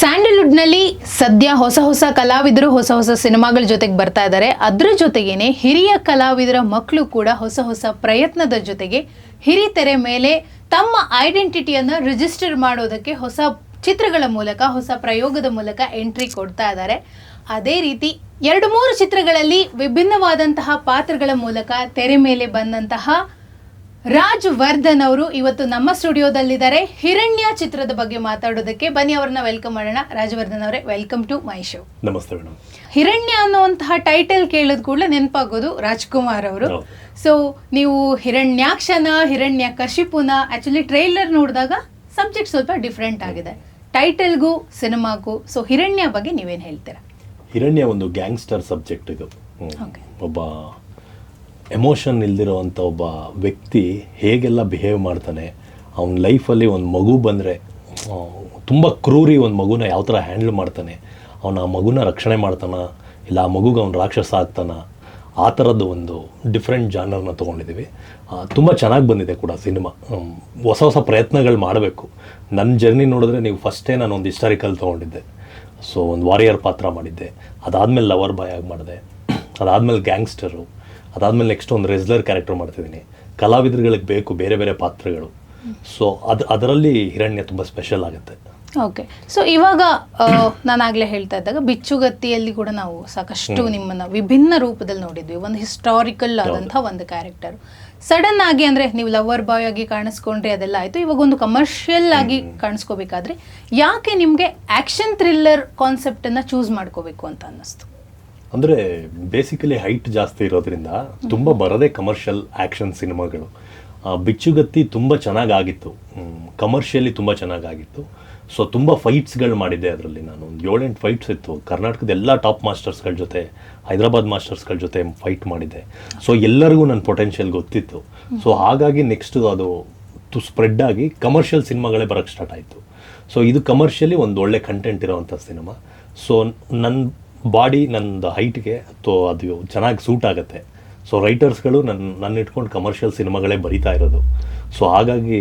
ಸ್ಯಾಂಡಲ್ವುಡ್ನಲ್ಲಿ ಸದ್ಯ ಹೊಸ ಹೊಸ ಕಲಾವಿದರು, ಹೊಸ ಹೊಸ ಸಿನಿಮಾಗಳ ಜೊತೆಗೆ ಬರ್ತಾ ಇದ್ದಾರೆ ಅದರ ಜೊತೆಗೇನೆ ಹಿರಿಯ ಕಲಾವಿದರ ಮಕ್ಕಳು ಕೂಡ ಹೊಸ ಹೊಸ ಪ್ರಯತ್ನದ ಜೊತೆಗೆ ಹಿರಿತೆರೆ ಮೇಲೆ ತಮ್ಮ ಐಡೆಂಟಿಟಿಯನ್ನು ರಿಜಿಸ್ಟರ್ ಮಾಡೋದಕ್ಕೆ ಹೊಸ ಚಿತ್ರಗಳ ಮೂಲಕ, ಹೊಸ ಪ್ರಯೋಗದ ಮೂಲಕ ಎಂಟ್ರಿ ಕೊಡ್ತಾ ಇದ್ದಾರೆ ಅದೇ ರೀತಿ ಎರಡು ಮೂರು ಚಿತ್ರಗಳಲ್ಲಿ ವಿಭಿನ್ನವಾದಂತಹ ಪಾತ್ರಗಳ ಮೂಲಕ ತೆರೆ ಮೇಲೆ ಬಂದಂತಹ ರಾಜ್ ವರ್ಧನ್ ಅವರು ಇವತ್ತು ನಮ್ಮ ಸ್ಟುಡಿಯೋದಲ್ಲಿದ್ದಾರೆ. ಹಿರಣ್ಯ ಚಿತ್ರದ ಬಗ್ಗೆ ಮಾತಾಡೋದಕ್ಕೆ ಬನ್ನಿ ಅವ್ರನ್ನ ವೆಲ್ಕಮ್ ಮಾಡೋಣ. ರಾಜವರ್ಧನ್ ಅವರೇ ವೆಲ್ಕಮ್ ಟು ಮೈ ಶೋ ನಮಸ್ತೆ ಮೇಡಮ್ ಹಿರಣ್ಯ ಅನ್ನುವಂತಹ ಟೈಟಲ್ ಕೇಳಿದ ಕೂಡಲೇ ನೆನಪಾಗೋದು ರಾಜ್ಕುಮಾರ್ ಅವರು. ಸೊ ನೀವು ಹಿರಣ್ಯಾಕ್ಷನ ಹಿರಣ್ಯ ಕಶಿಪುನ ಆಕ್ಚುಲಿ ಟ್ರೈಲರ್ ನೋಡಿದಾಗ ಸಬ್ಜೆಕ್ಟ್ ಸ್ವಲ್ಪ ಡಿಫ್ರೆಂಟ್ ಆಗಿದೆ. ಟೈಟಲ್ಗೂ ಸಿನಿಮಾಗೂ ಸೊ ಹಿರಣ್ಯ ಬಗ್ಗೆ ನೀವೇನು ಹೇಳ್ತೀರಾ? ಹಿರಣ್ಯ ಒಂದು ಗ್ಯಾಂಗ್ಸ್ಟರ್ ಸಬ್ಜೆಕ್ಟ್ ಇದು. ಒಬ್ಬ ಎಮೋಷನ್ ಇಲ್ದಿರೋವಂಥ ಒಬ್ಬ ವ್ಯಕ್ತಿ ಹೇಗೆಲ್ಲ ಬಿಹೇವ್ ಮಾಡ್ತಾನೆ, ಅವನ ಲೈಫಲ್ಲಿ ಒಂದು ಮಗು ಬಂದರೆ ತುಂಬ ಕ್ರೂರಿ ಒಂದು ಮಗುನ ಯಾವ ಥರ ಹ್ಯಾಂಡಲ್ ಮಾಡ್ತಾನೆ, ಅವನ ಆ ಮಗುನ ರಕ್ಷಣೆ ಮಾಡ್ತಾನ, ಇಲ್ಲ ಆ ಮಗುಗೆ ಅವ್ನು ರಾಕ್ಷಸ ಆಗ್ತಾನ, ಆ ಥರದ್ದು ಒಂದು ಡಿಫ್ರೆಂಟ್ ಜಾನರ್ನ ತೊಗೊಂಡಿದ್ದೀವಿ. ತುಂಬ ಚೆನ್ನಾಗಿ ಬಂದಿದೆ ಕೂಡ ಸಿನಿಮಾ. ಹೊಸ ಹೊಸ ಪ್ರಯತ್ನಗಳು ಮಾಡಬೇಕು. ನನ್ನ ಜರ್ನಿ ನೋಡಿದ್ರೆ ನೀವು ಫಸ್ಟೇ ನಾನು ಒಂದು ಹಿಸ್ಟಾರಿಕಲ್ ತೊಗೊಂಡಿದ್ದೆ. ಸೊ ಒಂದು ವಾರಿಯರ್ ಪಾತ್ರ ಮಾಡಿದ್ದೆ. ಅದಾದಮೇಲೆ ಲವರ್ ಬಾಯ್ ಆಗಿ ಮಾಡಿದೆ. ಅದಾದಮೇಲೆ ಗ್ಯಾಂಗ್ಸ್ಟರು ಅದಾದಮೇಲೆ ನೆಕ್ಸ್ಟ್ ಒಂದು ರೆಸ್ಲರ್ ಕ್ಯಾರೆಕ್ಟರ್ ಮಾಡ್ತಿದ್ದೀನಿ. ಕಲಾವಿದರುಗಳಿಗೆ ಬೇಕು ಬೇರೆ ಬೇರೆ ಪಾತ್ರಗಳು. ಸೊ ಅದು ಅದರಲ್ಲಿ ಹಿರಣ್ಯ ತುಂಬ ಸ್ಪೆಷಲ್ ಆಗುತ್ತೆ. ಓಕೆ ಸೊ ಇವಾಗ ನಾನು ನಾನಾಗಲೇ ಹೇಳ್ತಾ ಇದ್ದಾಗ ಬಿಚ್ಚುಗತ್ತಿಯಲ್ಲಿ ಕೂಡ ನಾವು ಸಾಕಷ್ಟು ನಿಮ್ಮನ್ನು ವಿಭಿನ್ನ ರೂಪದಲ್ಲಿ ನೋಡಿದ್ವಿ. ಒಂದು ಹಿಸ್ಟಾರಿಕಲ್ ಆದಂಥ ಒಂದು ಕ್ಯಾರೆಕ್ಟರ್ ಸಡನ್ ಆಗಿ ಅಂದ್ರೆ ನೀವು ಲವರ್ ಬಾಯ್ ಆಗಿ ಕಾಣಿಸ್ಕೊಂಡ್ರೆ ಅದೆಲ್ಲ ಆಯ್ತು. ಇವಾಗ ಒಂದು ಕಮರ್ಷಿಯಲ್ ಆಗಿ ಕಾಣಿಸ್ಕೋಬೇಕಾದ್ರೆ ಯಾಕೆ ನಿಮಗೆ ಆ್ಯಕ್ಷನ್ ಥ್ರಿಲ್ಲರ್ ಕಾನ್ಸೆಪ್ಟನ್ನು ಅನ್ನ ಚೂಸ್ ಮಾಡ್ಕೋಬೇಕು ಅಂತ ಅನ್ನಿಸ್ತು? ಅಂದರೆ ಬೇಸಿಕಲಿ ಹೈಟ್ ಜಾಸ್ತಿ ಇರೋದ್ರಿಂದ ತುಂಬ ಬರೋದೇ ಕಮರ್ಷಿಯಲ್ ಆ್ಯಕ್ಷನ್ ಸಿನಿಮಾಗಳು. ಬಿಚ್ಚುಗತ್ತಿ ತುಂಬ ಚೆನ್ನಾಗಾಗಿತ್ತು. ಕಮರ್ಷಿಯಲಿ ತುಂಬ ಚೆನ್ನಾಗಾಗಿತ್ತು. ಸೊ ತುಂಬ ಫೈಟ್ಸ್ಗಳು ಮಾಡಿದ್ದೆ ಅದರಲ್ಲಿ ನಾನು. ಒಂದು ಏಳೆಂಟು ಫೈಟ್ಸ್ ಇತ್ತು. ಕರ್ನಾಟಕದ ಎಲ್ಲ ಟಾಪ್ ಮಾಸ್ಟರ್ಸ್ಗಳ ಜೊತೆ, ಹೈದರಾಬಾದ್ ಮಾಸ್ಟರ್ಸ್ಗಳ ಜೊತೆ ಫೈಟ್ ಮಾಡಿದ್ದೆ. ಸೊ ಎಲ್ಲರಿಗೂ ನನ್ನ ಪೊಟೆನ್ಷಿಯಲ್ ಗೊತ್ತಿತ್ತು. ಸೊ ಹಾಗಾಗಿ ನೆಕ್ಸ್ಟ್ ಅದು ತು ಸ್ಪ್ರೆಡ್ ಆಗಿ ಕಮರ್ಷಿಯಲ್ ಸಿನಿಮಾಗಳೇ ಬರೋಕ್ಕೆ ಸ್ಟಾರ್ಟ್ ಆಯಿತು. ಸೊ ಇದು ಕಮರ್ಷಿಯಲಿ ಒಂದು ಒಳ್ಳೆ ಕಂಟೆಂಟ್ ಇರೋವಂಥ ಸಿನಿಮಾ. ಸೊ ನನ್ನ ಬಾಡಿ ನನ್ನ ಹೈಟ್ಗೆ ತೊ ಅದು ಚೆನ್ನಾಗಿ ಸೂಟ್ ಆಗುತ್ತೆ. ಸೊ ರೈಟರ್ಸ್ಗಳು ನನ್ನ ನನ್ನ ಇಟ್ಕೊಂಡು ಕಮರ್ಷಿಯಲ್ ಸಿನಿಮಾಗಳೇ ಬರಿತಾ ಇರೋದು. ಸೊ ಹಾಗಾಗಿ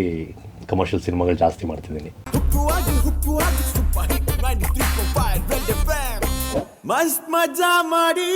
ಕಮರ್ಷಿಯಲ್ ಸಿನಿಮಾಗಳು ಜಾಸ್ತಿ ಮಾಡ್ತಿದ್ದೀನಿ. ಹುಕ್ಕುವಾಗಿ ಹುಕ್ಕುವಾಗಿ ಸೂಪರ್ ಹಿಟ್ 93.5 ರೆಡ್ ಎಫ್ಎಂ ಮಸ್ತ್ ಮಜಾ ಮಾಡಿ.